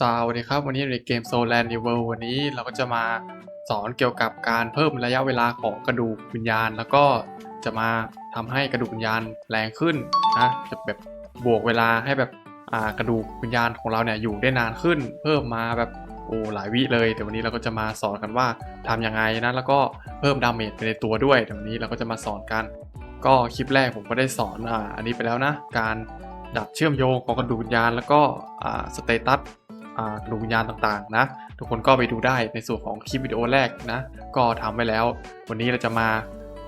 สวัสดีครับ วันนี้ในเกม Soul Land New World วันนี้เราก็จะมาสอนเกี่ยวกับการเพิ่มระยะเวลาของกระดูกวิญญาณ แล้วก็จะมาทำให้กระดูกวิญญาณแรงขึ้นนะจะแบบบวกเวลาให้แบบกระดูกวิญญาณของเราเนี่ยอยู่ได้นานขึ้น เพิ่มมาแบบโอ้หลายวิเลย แต่วันนี้เราก็จะมาสอนกันว่าทำยังไงนะแล้วก็เพิ่มดาเมจไปในตัวด้วยเดี๋ยววันนี้เราก็จะมาสอนกัน ก็คลิปแรกผมก็ได้สอนอ่าอันนี้ไปแล้วนะการดัดเชื่อมโยงของกระดูกวิญญาณแล้วก็สเตตัส อ่าดูกวิญญาณต่างๆนะ ทุกคนก็ไปดูได้ในส่วนของคลิปวิดีโอแรกนะ ก็ทำไว้แล้ว วันนี้เราจะมา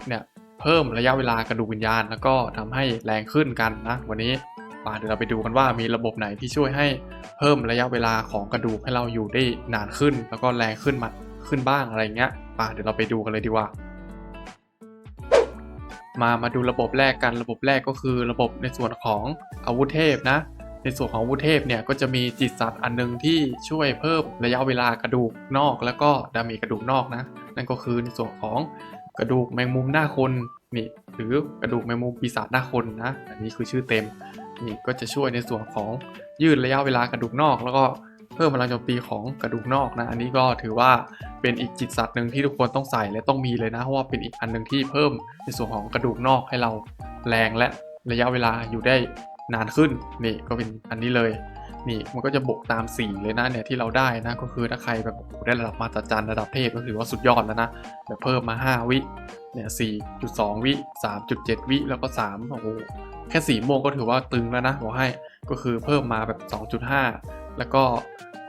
เนี่ยเพิ่มระยะเวลากระดูกวิญญาณ แล้วก็ทำให้แรงขึ้นกันนะ วันนี้มาเดี๋ยวเราไปดูกันว่ามีระบบไหนที่ช่วยให้เพิ่มระยะเวลาของกระดูกให้เราอยู่ได้นานขึ้น แล้วก็แรงขึ้นมาขึ้นบ้างอะไรเงี้ยป่าเดี๋ยวเราไปดูกันเลยดีกว่ามามาดูระบบแรกกันระบบแรกก็คือระบบในส่วนของอาวุธเทพนะ ในส่วนของวุเทพเนี่ยก็จะมีจิตสัตว์อันหนึงที่ช่วยเพิ่มระยะเวลากระดูกนอก แล้วก็ดาเมจกระดูกนอกนะ นั่นก็คือในส่วนของกระดูกแมงมุมหน้าคนนี่หรือกระดูกแมงมุมปีศาจหน้าคนนะอันนี้คือชื่อเต็มนี่ก็จะช่วยในส่วนของยืดระยะเวลากระดูกนอก แล้วก็เพิ่มพลังโจมตีของกระดูกนอกนะ อันนี้ก็ถือว่าเป็นอีกจิตสัตว์หนึ่งที่ทุกคนต้องใส่และต้องมีเลยนะเพราะว่าเป็นอีกอันหนึ่งที่เพิ่มในส่วนของกระดูกนอกให้เราแรงและระยะเวลาอยู่ได้ นานขึ้นนี่ก็เป็นอันนี้เลย นี่มันก็จะบวกตามสีเลยนะเนี่ยที่เราได้นะก็คือถ้าใครแบบได้ระดับมาตรจันระดับเทพก็ถือว่าสุดยอดแล้วนะแบบเพิ่มมา 5 วิเนี่ย4.2 วิ 3.7 วิ แล้วก็3โอ้โหแค่สีม่วงก็ถือว่าตึงแล้วนะบอกให้ก็คือเพิ่มมาแบบ 2.5 แล้วก็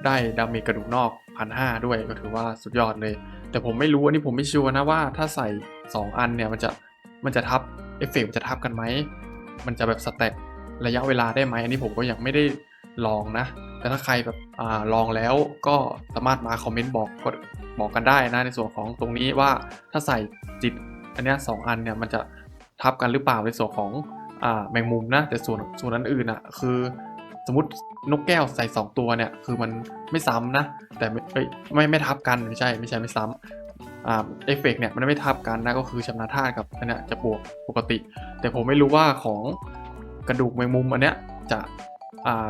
ได้ดาเมจกระดูกนอกพันห้าด้วยก็ถือว่าสุดยอดเลย แต่ผมไม่รู้อันนี้ผมไม่ชัวร์นะว่าถ้าใส่ 2 อันเนี่ยมันจะมันจะทับเอฟเฟกต์มันจะทับกันไหม มันจะแบบสแต็ก ระยะเวลาได้ไหมอันนี้ผมก็ยังไม่ได้ลองนะ แต่ถ้าใครแบบอ่าลองแล้วก็สามารถมาคอมเมนต์บอกกดบอกกันได้นะในส่วนของตรงนี้ว่าถ้าใส่จิตอันนี้สองอันเนี่ยมันจะทับกันหรือเปล่าในส่วนของอ่าแมงมุมนะ แต่ส่วนส่วนนั้นอื่นอะคือสมมตินกแก้วใส่ 2 ตัวเนี่ยคือมันไม่ซ้ำนะ แต่ไม่ไม่ไม่ทับกันไม่ใช่ไม่ใช่ไม่ซ้ำอ่าเอฟเฟกเนี่ยมันไม่ทับกันนะก็คือชำนาญท่าตุกับอันเนี้ยจะบวกปกติ แต่ผมไม่รู้ว่าของ กระดูกแมงมุมอันเนี้ยจะ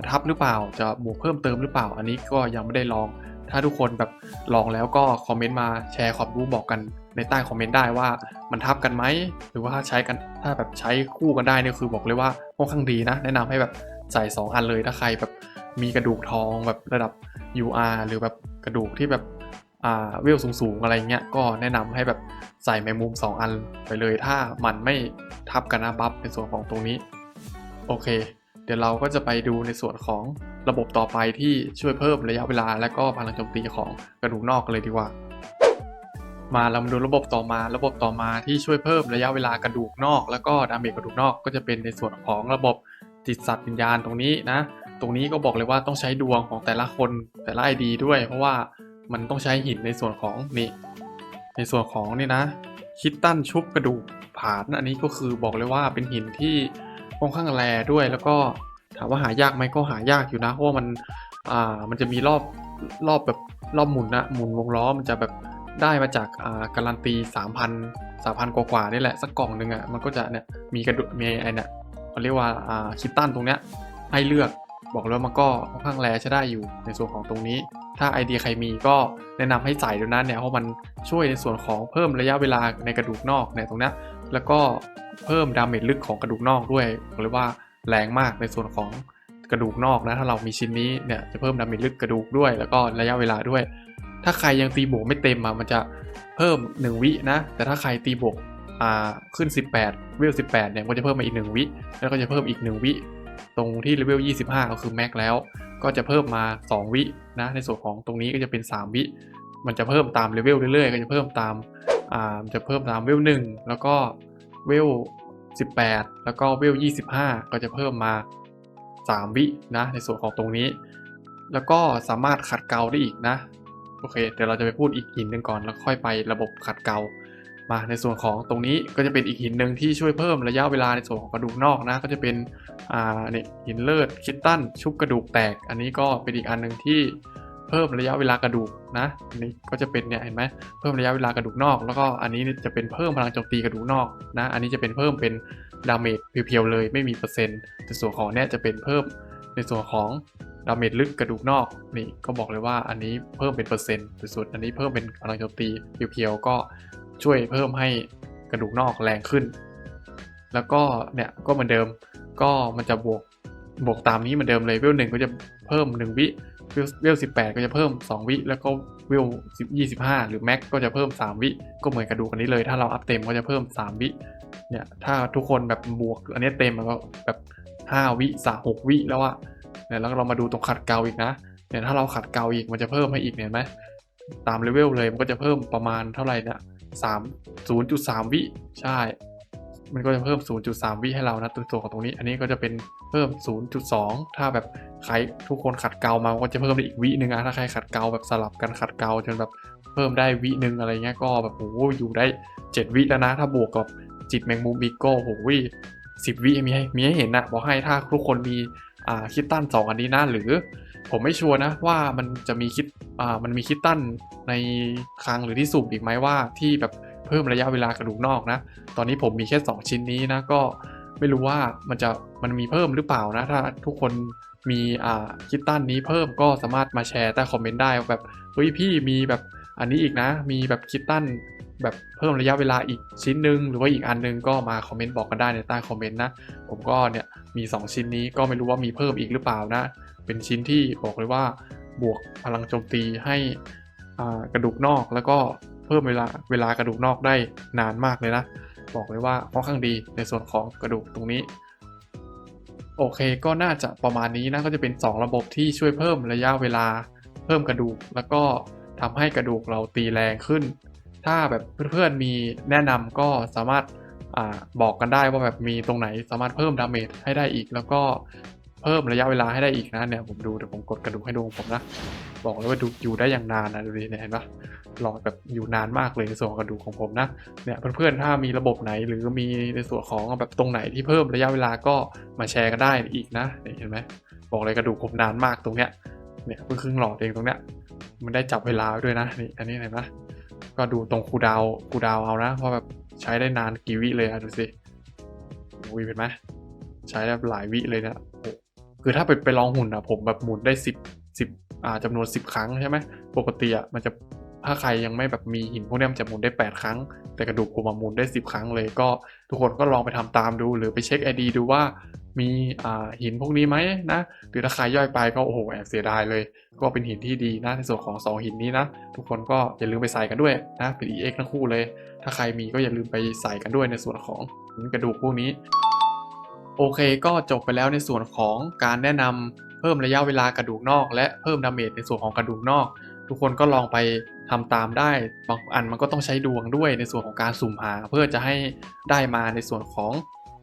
ทับหรือเปล่าจะบวกเพิ่มเติมหรือเปล่า อันนี้ก็ยังไม่ได้ลอง ถ้าทุกคนแบบลองแล้วก็คอมเมนต์มาแชร์ความรู้บอกกันในใต้คอมเมนต์ได้ว่ามันทับกันไหมหรือว่าใช้กันถ้าแบบใช้คู่กันได้เนี่ยคือบอกเลยว่าค่อนข้างดีนะ แนะนำให้แบบใส่ 2 อันเลยถ้าใครแบบมีกระดูกทองแบบระดับ UR หรือแบบกระดูกที่แบบอ่าเวลสูงๆอะไรเงี้ยก็แนะนำให้แบบใส่แมงมุม 2 อันไปเลย ถ้ามันไม่ทับกันนะบัฟในส่วนของตรงนี้ โอเค เดี๋ยวเราก็จะไปดูในส่วนของระบบต่อไปที่ช่วยเพิ่มระยะเวลาและก็พลังโจมตีของกระดูกนอกกันเลยดีกว่า มาเรามาดูระบบต่อมา ระบบต่อมาที่ช่วยเพิ่มระยะเวลากระดูกนอก แล้วก็ดาเมจกระดูกนอกก็จะเป็นในส่วนของระบบจิตสัตว์วิญญาณตรงนี้นะ ตรงนี้ก็บอกเลยว่าต้องใช้ดวงของแต่ละคนแต่ละไอดีด้วย เพราะว่ามันต้องใช้หินในส่วนของนี่ในส่วนของนี่นะคิตตันชุบกระดูกผานอันนี้ก็คือบอกเลยว่าเป็นหินที่ ค่อนข้างแรด้วย แล้วก็ถามว่าหายากไหมก็หายากอยู่นะเพราะว่ามันอ่ามันจะมีรอบรอบแบบรอบหมุนนะหมุนวงล้อมันจะแบบได้มาจากอ่าการันตี3,000 3,000 กว่ากว่าๆนี่แหละสักกล่องหนึ่งอะ่ะมันก็จะเนี่ยมีกระดูกมีไอ้เนี่ยเขาเรียกว่าอ่าคิตตันตรงเนี้ยให้เลือกบอกเลยว่ามันก็ค่อนข้างแรใช้ได้อยู่ในส่วนของตรงนี้ ถ้าไอเดียใครมีก็แนะนำให้ใส่ด้วยนะเนี่ยเพราะมันช่วยในส่วนของเพิ่มระยะเวลาในกระดูกนอกเนี่ยตรงเนี้ย แล้วก็เพิ่มดาเมจลึกของกระดูกนอกด้วยบอกเลยว่าแรงมากในส่วนของกระดูกนอกนะถ้าเรามีชิ้นนี้เนี่ยจะเพิ่มดาเมจลึกกระดูกด้วย แล้วก็ระยะเวลาด้วย ถ้าใครยังตีบวกไม่เต็มอะมันจะเพิ่ม 1 วินะ แต่ถ้าใครตีบวกอ่าขึ้น 18เวล18เนี่ยก็จะเพิ่มมาอีก 1 วิ แล้วก็จะเพิ่มอีก 1 วิ ตรงที่เลเวล25 ก็คือแม็กแล้ว ก็จะเพิ่มมา 2 วินะในส่วนของตรงนี้ก็จะเป็น 3 วิ มันจะเพิ่มตามเลเวลเรื่อยๆ ก็จะเพิ่มตามอ่าจะเพิ่มตามเวล1แล้วก็ เวล 18 แล้วก็เวล 25 ก็จะเพิ่มมา 3 วินะในส่วนของตรงนี้ แล้วก็สามารถขัดเกลาได้อีกนะ โอเค เดี๋ยวเราจะไปพูดอีกหินหนึ่งก่อนแล้วค่อยไประบบขัดเกลามาในส่วนของตรงนี้ก็จะเป็นอีกหินหนึ่งที่ช่วยเพิ่มระยะเวลาในส่วนของกระดูกนอกนะ ก็จะเป็นอ่าเนี่ยหินเลิศคิตตันชุบกระดูกแตก อันนี้ก็เป็นอีกอันหนึ่งที่ เพิ่มระยะเวลากระดูกนะอันนี้ก็จะเป็นเนี่ยเห็นไหมเพิ่มระยะเวลากระดูกนอก แล้วก็อันนี้จะเป็นเพิ่มพลังโจมตีกระดูกนอกนะอันนี้จะเป็นเพิ่มเป็นดาเมจเพียวๆเลยไม่มีเปอร์เซ็นต์แต่ส่วนของเนี่ยจะเป็นเพิ่มในส่วนของดาเมจลึกกระดูกนอกนี่ก็บอกเลยว่าอันนี้เพิ่มเป็นเปอร์เซ็นต์สุดๆอันนี้เพิ่มเป็นกำลังโจมตีเพียวๆก็ช่วยเพิ่มให้กระดูกนอกแรงขึ้น แล้วก็เนี่ยก็เหมือนเดิมก็มันจะบวกบวกตามนี้เหมือนเดิมเลยเวลหนึ่งก็จะเพิ่ม 1 วิ เวลเวสิบแปดก็จะเพิ่ม 2 วิ แล้วก็เวลสิบยี่สิบห้าหรือแม็กก็จะเพิ่ม 3 วิ ก็เหมือนกระดูกันนี้เลย ถ้าเราอัพเต็มก็จะเพิ่ม 3 วิ เนี่ย ถ้าทุกคนแบบบวก อันนี้เต็มมันก็แบบ 5 วิสามหกวิแล้วอะเนี่ยแล้วเรามาดูตรงขัดเกลาอีกนะ เนี่ยถ้าเราขัดเกลาอีกมันจะเพิ่มให้อีกเห็นไหมตามเลเวลเลยมันก็จะเพิ่มประมาณเท่าไหร่นี่ยสามศูนย์จุดสามวิใช่ มันก็จะเพิ่ม 0.3 วิให้เรานะตัวส่วของตรงนี้ อันนี้ก็จะเป็นเพิ่ม 0.2 ถ้าแบบ ใครทุกคนขัดเกลามาก็จะเพิ่มได้อีกวิหนึ่งอะถ้าใครขัดเกลาแบบสลับกันขัดเกลาจนแบบเพิ่มได้วิหนึ่งอะไรเงี้ยก็แบบโอ้โหอยู่ได้ 7 วิแล้วนะ ถ้าบวกกับจิตแมงมุมอีกก็โอ้โหสิบวิมีให้มีให้เห็นนะบอกให้ถ้าทุกคนมีอ่าคิดตั้นสองอันนี้นะหรือผมไม่ชัวร์นะว่ามันจะมีคิดอ่ามันมีคิดตั้นในคลังหรือที่สุ่มอีกไหมว่าที่แบบเพิ่มระยะเวลากระดูกนอกนะ ตอนนี้ผมมีแค่ 2 ชิ้นนี้นะก็ไม่รู้ว่ามันจะมันมีเพิ่มหรือเปล่านะ ถ้าทุกคน มีอ่าคิดตั้นนี้เพิ่มก็สามารถมาแชร์ใต้คอมเมนต์ได้แบบเฮ้ยพี่มีแบบอันนี้อีกนะ มีแบบคิดตั้นแบบเพิ่มระยะเวลาอีกชิ้นหนึ่งหรือว่าอีกอันหนึงก็มาคอมเมนต์บอกกันได้ในใต้คอมเมนต์นะ ผมก็เนี่ยมี 2 ชิ้นนี้ก็ไม่รู้ว่ามีเพิ่มอีกหรือเปล่านะ เป็นชิ้นที่บอกเลยว่าบวกพลังโจมตีให้อ่ากระดูกนอกแล้วก็เพิ่มเวลาเวลากระดูกนอกได้นานมากเลยนะ บอกเลยว่าค่อนข้างดีในส่วนของกระดูกตรงนี้ โอเคก็น่าจะประมาณนี้นะก็จะเป็น 2 ระบบที่ช่วยเพิ่มระยะเวลาเพิ่มกระดูก แล้วก็ทำให้กระดูกเราตีแรงขึ้น ถ้าแบบเพื่อนๆมีแนะนำก็สามารถอบอกกันได้ว่าแบบมีตรงไหนสามารถเพิ่มดาเมจให้ได้อีก แล้วก็เพิ่มระยะเวลาให้ได้อีกนะเนี่ยผมดูเดี๋ยวผมกดกระดูกให้ดูของผมนะ บอกเลยว่าดูอยู่ได้อย่างนานนะดูดิเนี่ยเห็นปะ หลอดแบบอยู่นานมากเลยในส่วนกระดูกของผมนะเนี่ยเพื่อนๆถ้ามีระบบไหนหรือมีในส่วนของแบบตรงไหนที่เพิ่มระยะเวลาก็มาแชร์กันได้อีกนะเห็นไหมบอกเลยกระดูกผมนานมากตรงเนี้ยเนี่ยเพิ่งครึ่งหลอดเองตรงเนี้ยมันได้จับเวลาด้วยนะนี่อันนี้เห็นปะก็ดูตรงคูดาวคูดาวเอานะว่าะแบบใช้ได้นานกี่วิเลยอะดูสิวิเห็นไหมใช้ได้หลายวิเลยเนะโอ้คือถ้าไปไปลองหุ่นอะผมแบบหมุนได้สิบสิบอ่าจำนวนสิบครั้งใช่ไหมปกติอะมันจะ ถ้าใครยังไม่แบบมีหินพวกนี้มันจะหมุนได้แปดครั้ง แต่กระดูกผมอะหมุนได้สิบครั้งเลยก็ทุกคนก็ลองไปทำตามดู หรือไปเช็คไอดีดูว่ามีหินพวกนี้ไหมนะหรือถ้าใครย่อยไปก็โอ้โหแอบเสียดายเลย ก็เป็นหินที่ดีนะในส่วนของสองหินนี้นะ ทุกคนก็อย่าลืมไปใส่กันด้วยนะเป็น EX ทั้งคู่เลย ถ้าใครมีก็อย่าลืมไปใส่กันด้วยในส่วนของหินกระดูกพวกนี้โอเคก็จบไปแล้วในส่วนของการแนะนำเพิ่มระยะเวลากระดูกนอก และเพิ่มดาเมจในส่วนของกระดูกนอก ทุกคนก็ลองไป ทำตามได้บางอันมันก็ต้องใช้ดวงด้วยในส่วนของการสุ่มหา เพื่อจะให้ได้มาในส่วนของ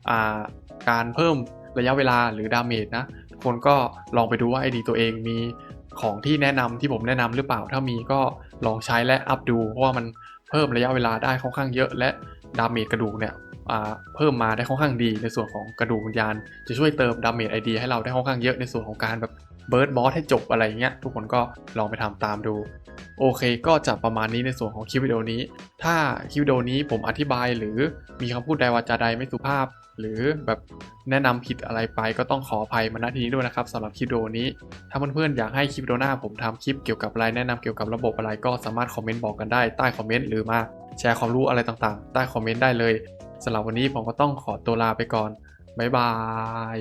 อาการเพิ่มระยะเวลาหรือดาเมจนะทุกคนก็ลองไปดูว่าไอดีตัวเองมีของที่แนะนำที่ผมแนะนำหรือเปล่า ถ้ามีก็ลองใช้และอัพดูเพราะว่ามันเพิ่มระยะเวลาได้ค่อนข้างเยอะ และดาเมจกระดูกเนี่ยเพิ่มมาได้ค่อนข้างดีในส่วนของกระดูกวิญญาณ จะช่วยเติมดาเมจไอเดียให้เราได้ค่อนข้างเยอะในส่วนของการแบบ เบิร์ดบอสให้จบอะไรเงี้ยทุกคนก็ลองไปทำตามดู โอเคก็จะประมาณนี้ในส่วนของคลิปวิดีโอนี้ ถ้าคลิปวิดีโอนี้ผมอธิบายหรือมีคำพูดใดวาจาใดไม่สุภาพ หรือแบบแนะนำผิดอะไรไปก็ต้องขออภัยมาณที่นี้ด้วยนะครับสำหรับคลิปวิดีโอนี้ ถ้าเพื่อนๆอยากให้คลิปวิดีโอหน้าผมทำคลิปเกี่ยวกับอะไรแนะนำเกี่ยวกับระบบอะไรก็สามารถคอมเมนต์บอกกันได้ใต้คอมเมนต์หรือมาแชร์ความรู้อะไรต่างๆ ใต้คอมเมนต์ได้เลยสำหรับวันนี้ผมก็ต้องขอตัวลาไปก่อนบ๊ายบาย